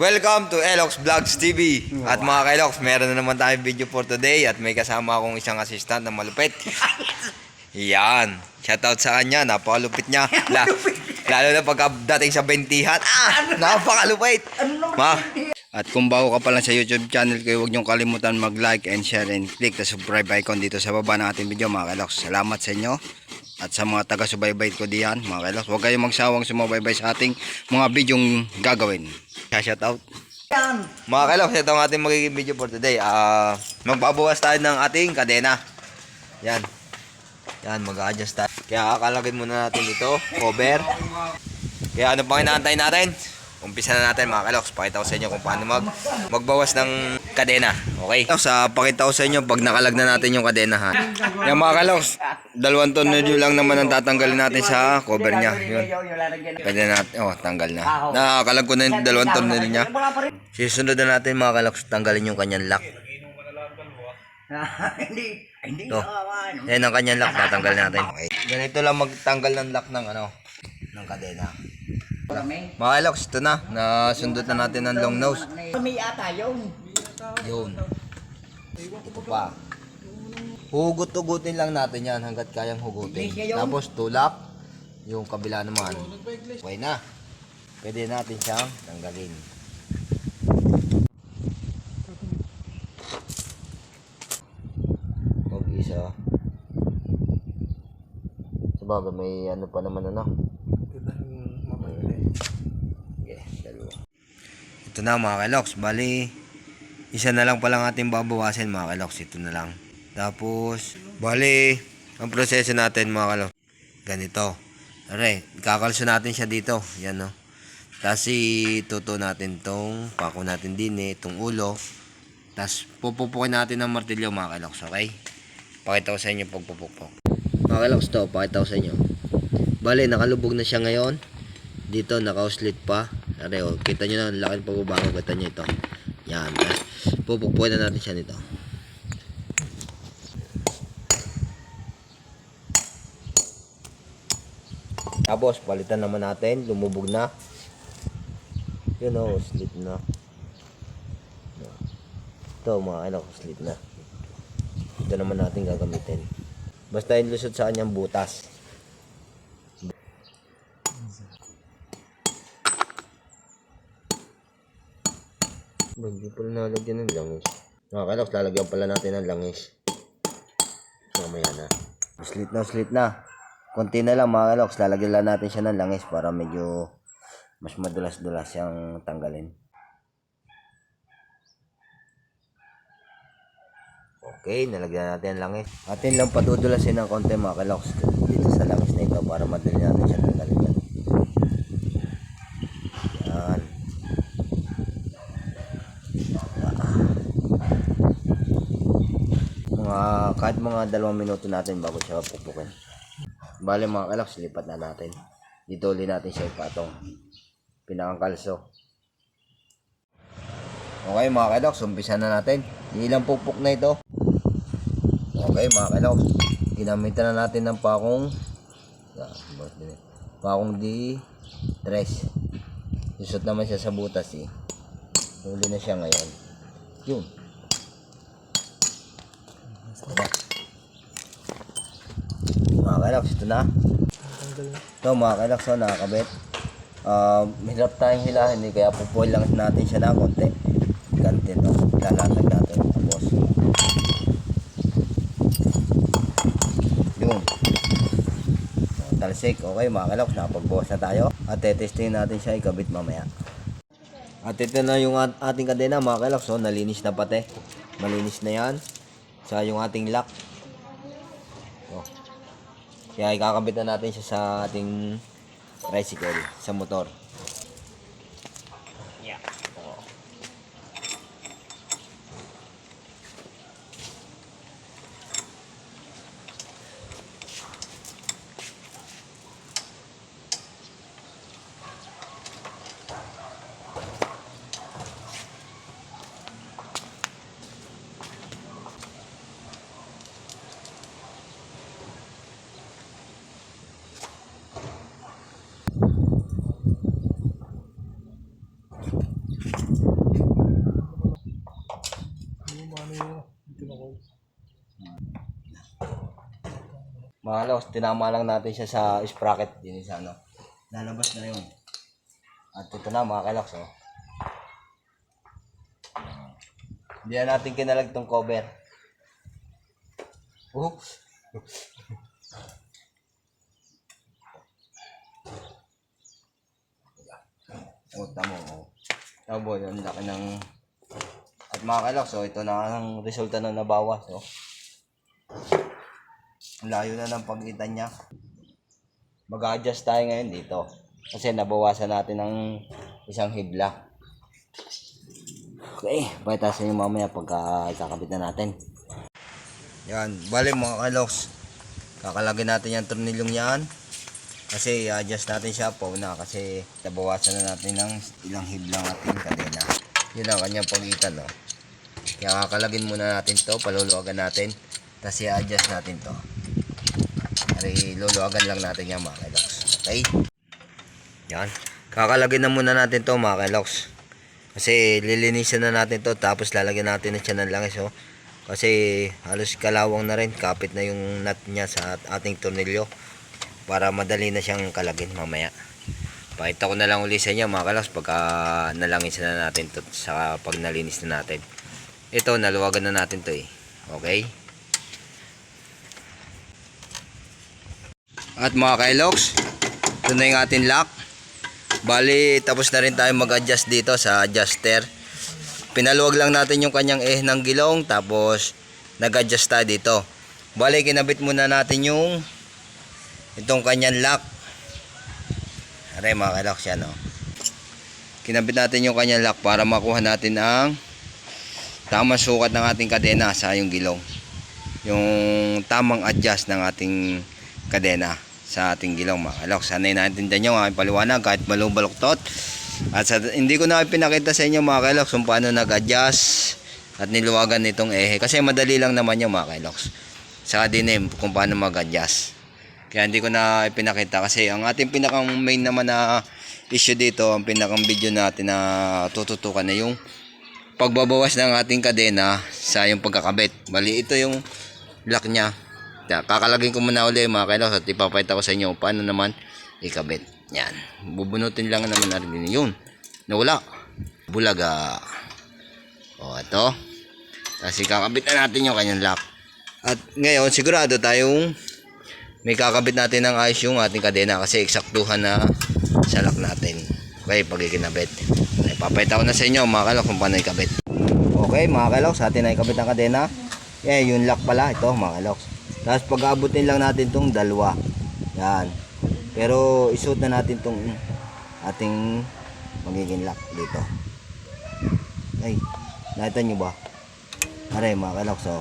Welcome to Elox Vlogs TV. At mga Kelox, meron na naman tayong video for today at may kasama akong isang assistant na malupit. Yan. Shoutout sa kanya, napakalupit niya. La, lalo na pagdating sa bentihan. Ah, napakalupit. Ma. At kung bago ka pa lang sa YouTube channel ko, huwag niyong kalimutan mag-like and share and click the subscribe icon dito sa baba ng ating video mga Kelox. Salamat sa inyo. At sa mga taga-subaybay ko diyan, mga Kelox, huwag kayong magsawang sumabaybay sa ating mga videong gagawin. Shout out. Mga Kelox, ito ang ating magiging video for today. Ah, magbabawas tayo ng ating kadena. Yan. Yan, mag-adjust tayo. Kaya kakalagin muna natin ito, cover. Kaya ano pang inaantay natin? Umpisa na natin mga Kelox. Pakita ko sa inyo kung paano mag magbawas ng kadena. Okay? Sa pakita ko sa inyo pag nakalag na natin yung kadena ha. Yan mga Kelox, dalawang tornilyo lang naman ang tatanggalin natin sa cover niya. Yun. Pwede natin, oh, tanggal na. Nakakalag ko na yung dalawang tornilyo niya. Sisunod na natin mga Kelox, tanggalin yung kanyang lock. Hindi. Hindi To. na. Yan ang kanyang lock, tatanggal natin. Okay. Ganito lang magtanggal ng lock ng ano, ng kadena. Mga Kelox, ito na. Nasundot na natin ng long nose. Kami ata yun. Yun. Ito pa. Hugot-hugutin lang natin yan hanggat kayang hugutin. Tapos tulak. Yung kabila naman. Okay na. Pwede natin siyang tanggalin. Huwag isa. Sabagay may ano pa naman ano. Okay, dalawa. Ito na mga kelox. Bali, isa na lang palang ating babawasin mga kelox. Ito na lang. Tapos, bali, ang proseso natin mga kelox. Ganito. Are, kakalso natin siya dito. Yan no. Tapos ituto natin tong pako natin din eh, itong ulo. Tapos pupupukin natin ng martilyo mga kelox. Okay? Pakita ko sa inyo pagpupukpok. Mga kelox to, pakita ko sa inyo. Bali, nakalubog na siya ngayon. Dito, naka-slit pa. Are, oh, kita nyo na, laki ng pagbabago. Kita nyo ito. Yan. Tapos, pupukpukin na natin siya nito. Tapos, palitan naman natin. Lumubog na. Yun o, slit na. Ito, mga ano, slit na. Ito naman natin gagamitin. Basta yung lusot sa kanyang butas. Hindi pala nalagyan ng langis. Mga kailax, lalagyan pala natin ng langis. Mamaya na. Slit na, slit na. Konti na lang mga kailax, lalagyan lang natin siya ng langis para medyo mas madulas-dulas siyang tanggalin. Okay, nalagyan natin ang langis. Atin lang padudulasin ng konti mga kailax dito sa langis na ito para madali natin siya tanggalin. Yan. mga kahit mga dalawang minuto natin bago siya pupukin. Bale mga kalaks, lipat na natin. Dito ulit natin siya ipatong. Pinakang kalso. Okay mga kalaks, umpisa na natin. Ilang pupuk na ito. Okay mga kalaks, ginamitan na natin ng pakong pakong D3. Susot naman siya sa butas eh. Huli na siya ngayon. Yun. Mga kailaks, ito na. Ito mga kailaks, so nakakabit. Uh, hirap tayong hilahin eh, kaya pupuin lang natin siya na konti. Ganti ito. Lalatag natin. Tapos. Yun. So, Talsik. Okay mga kailaks, nakapagbukas na tayo. At testing natin siya ikabit mamaya. At ito na yung at- ating kadena mga kailaks. So, nalinis na pati. Malinis na yan. Sa yung ating lock. Kaya ikakabit na natin siya sa ating tricycle, sa motor. Mga tinama lang natin siya sa sprocket din sa ano. Lalabas na yun. At ito na mga kaloks, oh. Hindi na natin kinalag tong cover. Oops. O, tamo. Oh. Tabo, yun. Laki ng... At mga kaloks, oh, ito na ang resulta na nabawas. Oh. Layo na ng pagitan niya. Mag-adjust tayo ngayon dito. Kasi nabawasan natin ng isang hibla. Okay, pakita sa inyo mamaya pagka ikakabit na natin. Yan, bali mga kaloks. Kakalagin natin yung tornilyong yan. Kasi i-adjust natin siya po na kasi nabawasan na natin ng ilang hiblang ating kadena. Yun ang kanyang pagitan, no. Kaya kakalagin muna natin to, paluluwagan natin. Tapos i-adjust natin to. Ari, luluwagan lang natin yan mga kaloks. Okay? Yan. Kakalagin na muna natin to mga kaloks. Kasi lilinisan na natin to tapos lalagyan natin na siya ng langis oh. Kasi halos kalawang na rin, kapit na yung nut niya sa ating tornilyo para madali na siyang kalagin mamaya. Pakita ko na lang uli sa inyo mga kaloks pagka nalangis na natin to sa pag nalinis na natin. Ito, naluwagan na natin to eh. Okay? At mga kailoks, ito na yung ating lock. Bali, tapos na rin tayo mag-adjust dito sa adjuster. Pinaluwag lang natin yung kanyang eh ng gilong, tapos nag-adjust tayo dito. Bali, kinabit muna natin yung itong kanyang lock. Aray mga kailoks yan oh. Kinabit natin yung kanyang lock para makuha natin ang tamang sukat ng ating kadena sa yung gilong. Yung tamang adjust ng ating kadena sa ating gilong mga kalok. Sanay naintindihan nyo aking paliwanag kahit malubaluktot. At sa, hindi ko na pinakita sa inyo mga kalok kung paano nag-adjust at niluwagan nitong ehe. Kasi madali lang naman yung mga kalok. Saka din eh, kung paano mag-adjust. Kaya hindi ko na ipinakita kasi ang ating pinakang main naman na issue dito, ang pinakang video natin na tututukan na yung pagbabawas ng ating kadena sa yung pagkakabit. Bali, ito yung lock niya. Kaya kakalagin ko muna uli mga kailaw at ipapakita ko sa inyo paano naman ikabit. Yan. Bubunutin lang naman natin yun. Nawala. Bulaga. O, ito. Tapos ikakabit na natin yung kanyang lock. At ngayon, sigurado tayong may kakabit natin ng ayos yung ating kadena kasi eksaktuhan na sa lock natin. Okay, pag ikinabit. Ko na sa inyo mga kailaw kung paano ikabit. Okay, mga kailaw, sa atin na ikabit ang kadena. Yan, yung lock pala. Ito, mga kailaw. Tapos pag-aabutin lang natin tong dalawa. Yan. Pero isuot na natin tong ating magiging lock dito. Ay, nakita nyo ba? Aray mga kaloks, so,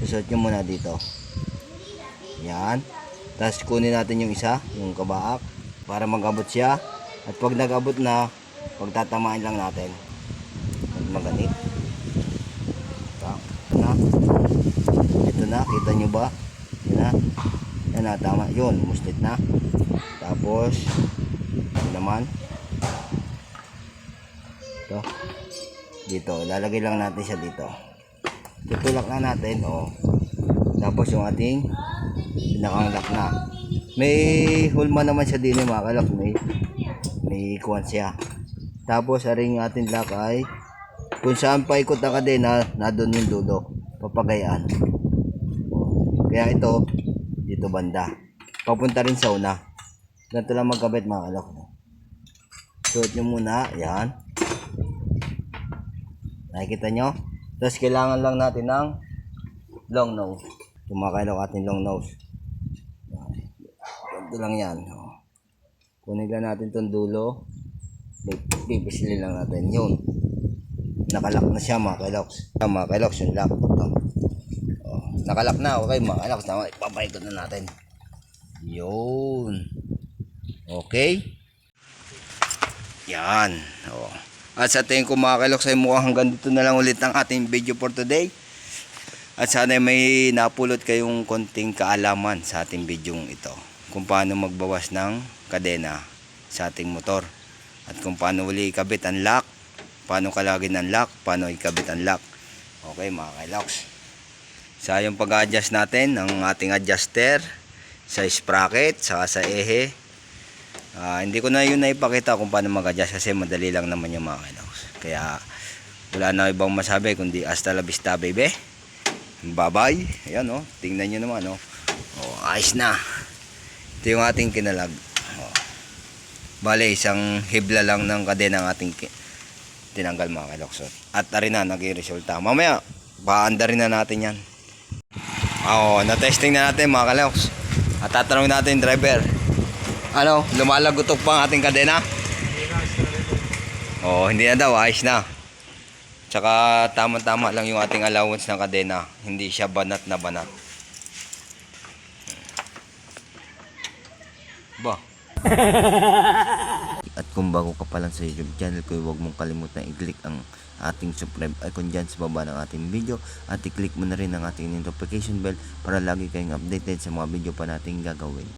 isuot nyo muna dito. Yan. Tapos kunin natin yung isa, yung kabaak, para mag-abot siya. At pag nag-abot na, pagtatamaan lang natin. Maganit. Ito na. Ito na, kita nyo ba? Yan na. Yan na, tama. Yun, mustit na. Tapos, ito naman. Ito. Dito, lalagay lang natin siya dito. Tutulak na natin, oh. Tapos yung ating pinakang lock na. May hulma naman siya din, eh, mga kalak. May, may kuwan siya. Tapos, aring ating lock ay kung saan paikot ang kadena, na doon yung dulo. Papagayaan. Kaya ito, dito banda. Papunta rin sa una. Ganito lang magkabit mga kalok. Suot nyo muna. Yan. Nakikita nyo? Tapos kailangan lang natin ng long nose. Kumakalok ating long nose. Ganito lang yan. Kunin lang natin tong dulo. Pipisilin lang natin. Yun. Nakalak na siya mga kailoks. Mga kailoks yung lock. Ito. Nakalak na. Okay mga kailoks. Tama. Ipapaikot na natin. Yun. Okay. Yan. Oh. At sa tingin ko mga kailoks ay mukhang hanggang dito na lang ulit ang ating video for today. At sana may napulot kayong konting kaalaman sa ating video ito. Kung paano magbawas ng kadena sa ating motor. At kung paano uli ikabit ang lock paano kalagin ang lock, paano ikabit ang lock. Okay mga kailoks. Sa yung pag-adjust natin ng ating adjuster sa sprocket, saka sa ehe. Ah, hindi ko na yun naipakita kung paano mag-adjust kasi madali lang naman yung mga kailoks. Kaya wala na ibang masabi kundi hasta la vista baby. Bye-bye. Ayan oh, tingnan nyo naman oh. Oh, ayos na. Ito yung ating kinalag. Oh. Bale, isang hibla lang ng kadena ang ating tinanggal mga kailoks. At arin na, nag-resulta. Mamaya, paanda rin na natin yan. Oo, na-testing na natin mga kailoks. At tatanungin natin driver. Ano, lumalagotok pa ang ating kadena? Oo, hindi na daw, ayos na. Tsaka tama-tama lang yung ating allowance ng kadena. Hindi siya banat na banat. Ba? At kung bago ka pa lang sa YouTube channel ko, huwag mong kalimutan i-click ang ating subscribe icon dyan sa baba ng ating video at i-click mo na rin ang ating notification bell para lagi kayong updated sa mga video pa nating gagawin.